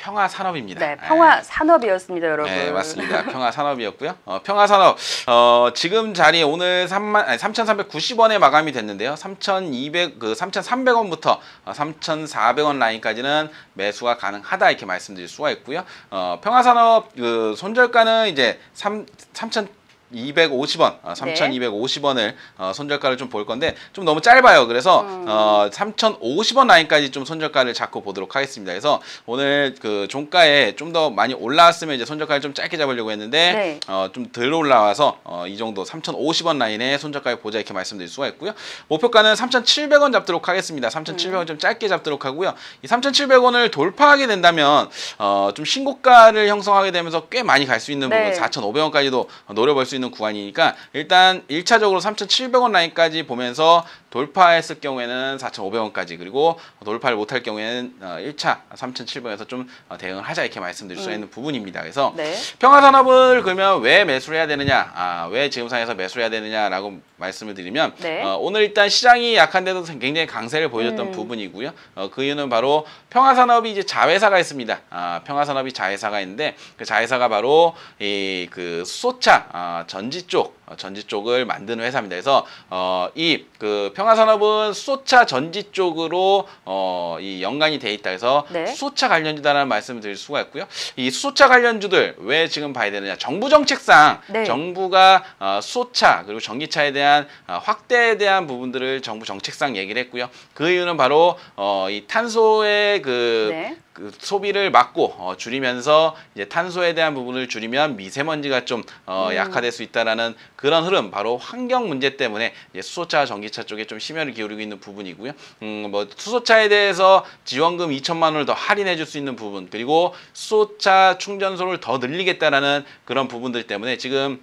평화 산업입니다. 네, 평화 산업이었습니다, 여러분. 네, 맞습니다. 평화 산업이었고요. 어, 평화 산업 어, 지금 자리 오늘 3만 아니 3,390원에 마감이 됐는데요. 3,200 그 3,300원부터 어, 3,400원 라인까지는 매수가 가능하다 이렇게 말씀드릴 수가 있고요. 어, 평화 산업 그 손절가는 이제 3 3,000 250원, 어, 네. 3,250원을 어, 손절가를 좀 볼 건데 좀 너무 짧아요. 그래서 음. 어, 3,050원 라인까지 좀 손절가를 잡고 보도록 하겠습니다. 그래서 오늘 그 종가에 좀 더 많이 올라왔으면 이제 손절가를 좀 짧게 잡으려고 했는데 네. 어, 좀 덜 올라와서 어, 이 정도 3,050원 라인에 손절가를 보자 이렇게 말씀드릴 수가 있고요. 목표가는 3,700원 잡도록 하겠습니다. 3,700원 좀 짧게 잡도록 하고요. 이 3,700원을 돌파하게 된다면 어, 좀 신고가를 형성하게 되면서 꽤 많이 갈 수 있는 네. 부분 4,500원까지도 노려볼 수 있는 구간이니까 일단 1차적으로 3,700원 라인까지 보면서 돌파했을 경우에는 4,500원까지 그리고 돌파를 못할 경우에는 어, 1차 3,700원에서 좀 어, 대응을 하자 이렇게 말씀드릴 수 있는 부분입니다. 그래서 네. 평화산업을 그러면 왜 매수를 해야 되느냐, 아, 왜 지금 상에서 매수를 해야 되느냐라고 말씀을 드리면 네. 어, 오늘 일단 시장이 약한데도 굉장히 강세를 보여줬던 음. 부분이고요. 어, 그 이유는 바로 평화산업이 이제 자회사가 있습니다. 아, 평화산업이 자회사가 있는데 그 자회사가 바로 이 그 수소차 아, 전지 쪽 어, 전지 쪽을 만드는 회사입니다. 그래서 어, 이 그 평화산업은 수소차 전지 쪽으로 어, 이 연관이 돼 있다 해서 네. 수소차 관련주다라는 말씀을 드릴 수가 있고요. 이 수소차 관련주들 왜 지금 봐야 되느냐? 정부 정책상 네. 정부가 어, 수소차 그리고 전기차에 대한 어, 확대에 대한 부분들을 정부 정책상 얘기를 했고요. 그 이유는 바로 어, 이 탄소의 그 네. 그 소비를 막고 어, 줄이면서 이제 탄소에 대한 부분을 줄이면 미세먼지가 좀 어, 음. 약화될 수 있다라는 그런 흐름 바로 환경 문제 때문에 수소차 전기차 쪽에 좀 심혈을 기울이고 있는 부분이고요. 음, 뭐 수소차에 대해서 지원금 2천만 원을 더 할인해 줄 수 있는 부분 그리고 수소차 충전소를 더 늘리겠다라는 그런 부분들 때문에 지금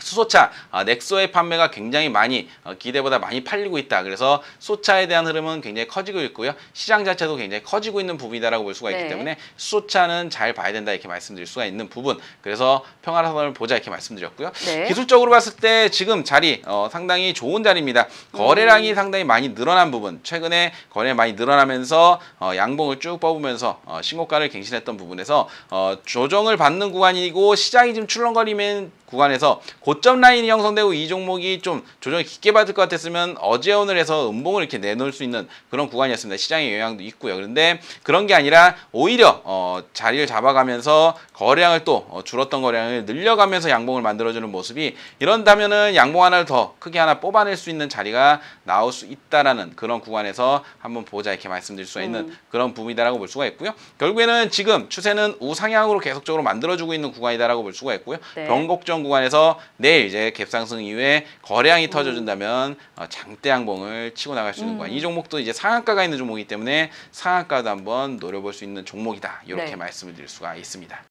수소차 아, 넥소의 판매가 굉장히 많이 어, 기대보다 많이 팔리고 있다. 그래서 수소차에 대한 흐름은 굉장히 커지고 있고요. 시장 자체도 굉장히 커지고 있는 부분이다라고 볼 수가 있기 네. 때문에 수소차는 잘 봐야 된다 이렇게 말씀드릴 수가 있는 부분. 그래서 평화산업을 보자 이렇게 말씀드렸고요. 네. 기술적으로 봤을 때 지금 자리 어, 상당히 좋은 자리입니다. 거래량이 음. 상당히 많이 늘어난 부분. 최근에 거래 많이 늘어나면서 어, 양봉을 쭉 뽑으면서 어, 신고가를 갱신했던 부분에서 어, 조정을 받는 구간이고 시장이 지금 출렁거리는 구간에서 고점 라인이 형성되고 이 종목이 좀 조정을 깊게 받을 것 같았으면 어제 오늘 해서 음봉을 이렇게 내놓을 수 있는 그런 구간이었습니다. 시장의 영향도 있고요. 그런데 그런 게 아니라 오히려 어, 자리를 잡아가면서 거래량을 또 어, 줄었던 거래량을 늘려가면서 양봉을 만들어주는 모습이 이런다면은 양봉 하나를 더 크게 하나 뽑아낼 수 있는 자리가 나올 수 있다라는 그런 구간에서 한번 보자 이렇게 말씀드릴 수가 있는 음. 그런 부분이다라고 볼 수가 있고요. 결국에는 지금 추세는 우상향으로 계속적으로 만들어주고 있는 구간이다라고 볼 수가 있고요. 네. 변곡점 구간에서 내일 이제 갭상승 이후에 거래량이 터져준다면 어, 장대 양봉을 치고 나갈 수 있는 음. 구간. 이 종목도 이제 상한가가 있는 종목이기 때문에 상한가도 한번 노려볼 수 있는 종목이다. 이렇게 네. 말씀을 드릴 수가 있습니다.